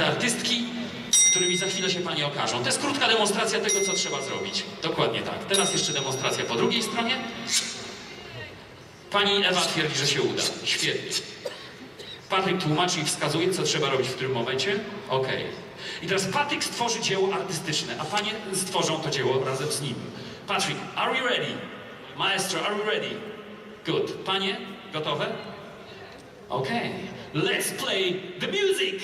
te artystki, którymi za chwilę się Pani okażą. To jest krótka demonstracja tego, co trzeba zrobić. Dokładnie tak. Teraz jeszcze demonstracja po drugiej stronie. Pani Ewa twierdzi, że się uda. Świetnie. Patryk tłumaczy i wskazuje, co trzeba robić w którym momencie. Okej. I teraz Patryk stworzy dzieło artystyczne, a panie stworzą to dzieło razem z nim. Patrick, are you ready? Maestro, are you ready? Good. Panie, gotowe? Okej. Let's play the music!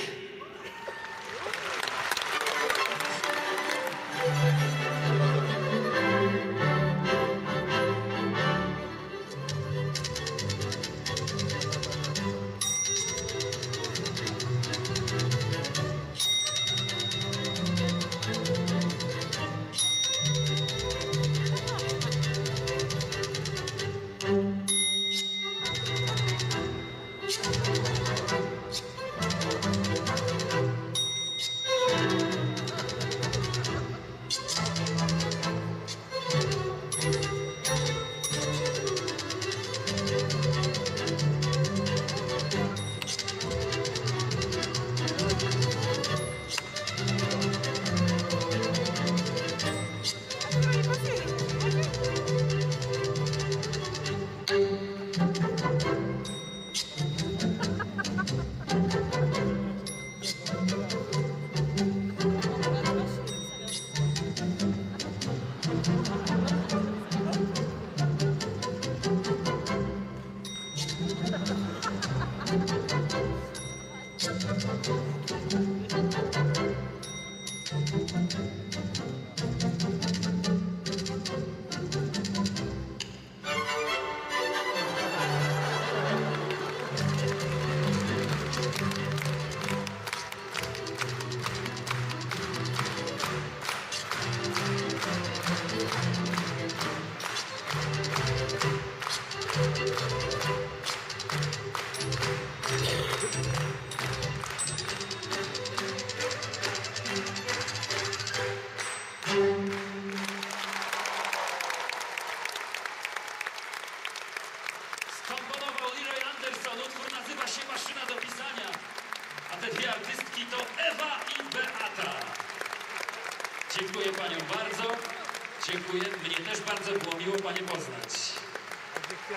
Skomponował Leroy Anderson, utwór nazywa się Maszyna do pisania. A te dwie artystki to Ewa i Beata. Dziękuję paniom bardzo. Dziękuję. Mnie też bardzo było miło panie poznać.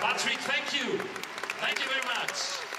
Patrick, thank you. Thank you very much.